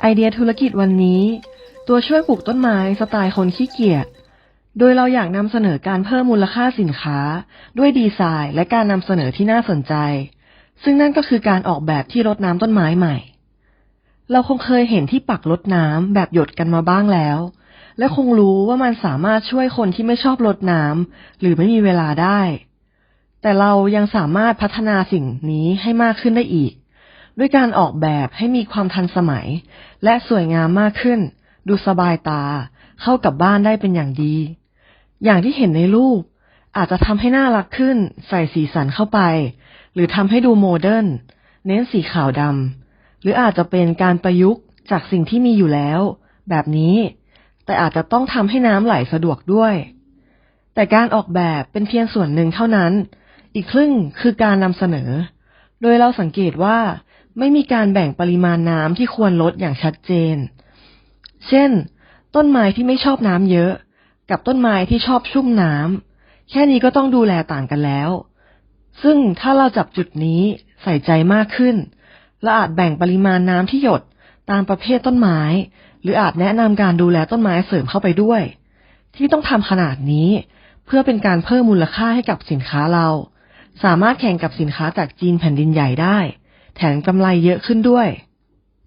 ไอเดียธุรกิจวันนี้ ตัวช่วยปลูกต้นไม้สไตล์คนขี้เกียจ โดยเราอยากนำเสนอการเพิ่มมูลค่าสินค้า ด้วยดีไซน์ และการนำเสนอที่น่าสนใจ ซึ่งนั่นก็คือการออกแบบที่รดน้ำต้นไม้ใหม่ เราคงเคยเห็นที่ปักรดน้ำแบบหยดกันมาบ้างแล้ว และคงรู้ว่ามันสามารถช่วยคนที่ไม่ชอบรดน้ำหรือไม่มีเวลาได้ แต่เรายังสามารถพัฒนาสิ่งนี้ให้มากขึ้นได้อีก ด้วยการออกแบบให้มีความทันสมัย และสวยงามมากขึ้น ดูสบายตา เข้ากับบ้านได้เป็นอย่างดี อย่างที่เห็นในรูป อาจจะทำให้น่ารักขึ้น ใส่สีสันเข้าไป หรือทำให้ดูโมเดิร์นเน้นสีขาวดำหรืออาจจะเป็นการประยุกต์จากสิ่งที่มีอยู่แล้ว แบบนี้ แต่อาจจะต้องทำให้น้ำไหลสะดวกด้วย แต่การออกแบบเป็นเพียงส่วนหนึ่งเท่านั้น อีกครึ่งคือการนำเสนอ โดยเราสังเกตว่า ไม่มีการแบ่งปริมาณน้ำที่ควรลดอย่างชัดเจน เช่น ต้นไม้ที่ไม่ชอบน้ำเยอะ กับต้นไม้ที่ชอบชุ่มน้ำแค่นี้ก็ต้องดูแลต่างกันแล้ว ซึ่งถ้าเราจับจุดนี้ใส่ใจมากขึ้นเราอาจแบ่งปริมาณน้ำที่หยดตามประเภทต้นไม้ หรืออาจแนะนำการดูแลต้นไม้เสริมเข้าไปด้วย ที่ต้องทำขนาดนี้ เพื่อเป็นการเพิ่มมูลค่าให้กับสินค้าเรา สามารถแข่งกับสินค้าจากจีนแผ่นดินใหญ่ได้ แถมกำไรเยอะขึ้นด้วย